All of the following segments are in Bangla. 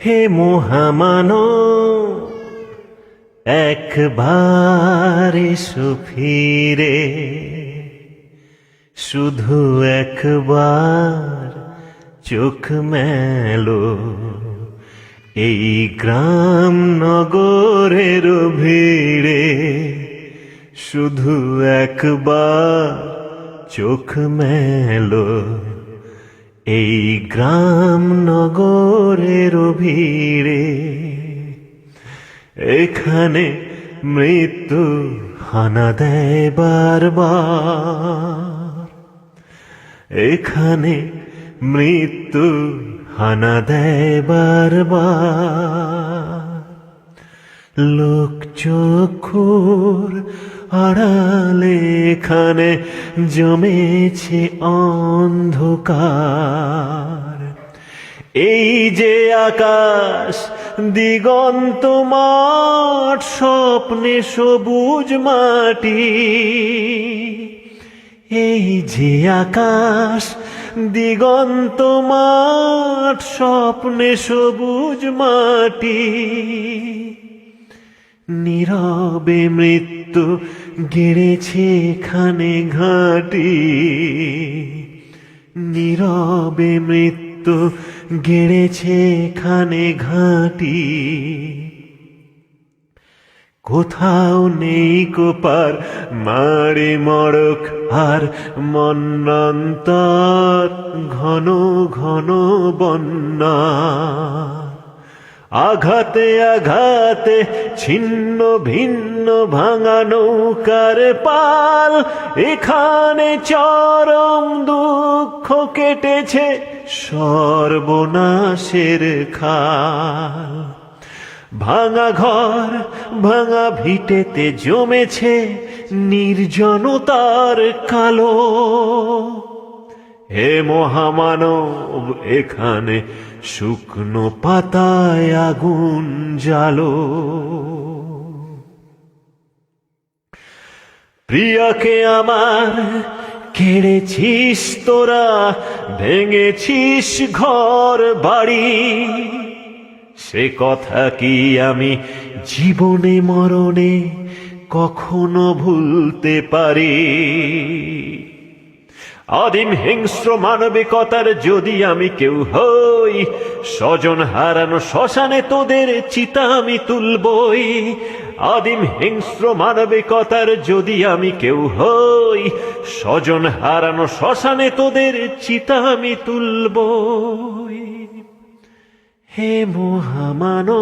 হে মহামানো, একবার এসো ফিরে। শুধু একবার চোখ মেলো, এই গ্রাম নগরের ভিড়ে। শুধু একবার চোখ মেলো। এই গ্রাম নগরের ভিড়ে, এখানে মৃত্যু হানা দেয় বারবার। এখানে মৃত্যু হানা দেয় বারবার। লোক চক্ষুর আড়ালে এখানে জমেছে অন্ধকার। এই যে আকাশ, দিগন্ত মাঠ, স্বপ্নে সবুজ মাটি। এই যে আকাশ, দিগন্ত মাঠ, স্বপ্নে সবুজ মাটি। নীরবে মৃত্যু গেড়েছে এখানে ঘাটি। নীরবে মৃত্যু গেড়েছে এখানে ঘাটি। কোথাও নেই কোপার মারে মড়ক আর মন্নন্তর, ঘন ঘন বন্যা। আঘাতে আঘাতে, ছিন্ন ভিন্ন ভাঙা নৌকার পাল। এখানে চরম দুঃখ কেটেছে সর্বনাশের খাল। ভাঙা ঘর, ভাঙা ভিটেতে জমেছে নির্জনতার কালো। হে মহামানব, এখানে শুকনো পাতায় আগুন জালো প্রিয়াকে আমার, কেড়েছিস তোরা, ভেঙেছিস ঘর বাড়ি। সে কথা কি আমি জীবনে মরণে কখনো ভুলতে পারি? আদিম হিংস্র মানবিকতার যদি আমি কেউ হই, স্বজন হারানো শ্মশানে তোদের চিতা আমি তুলবই। আদিম হিংস্র মানবিকতার যদি আমি কেউ হই, স্বজন হারানো শ্মশানে তোদের চিতা আমি তুলবই। হে মহামানব,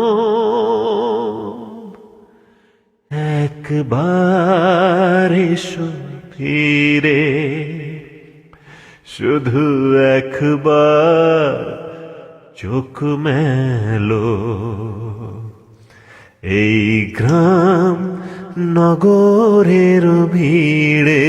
একবার ফিরে। শুধু একবার চোখ মেলো। এই গ্রাম নগরের ভিড়ে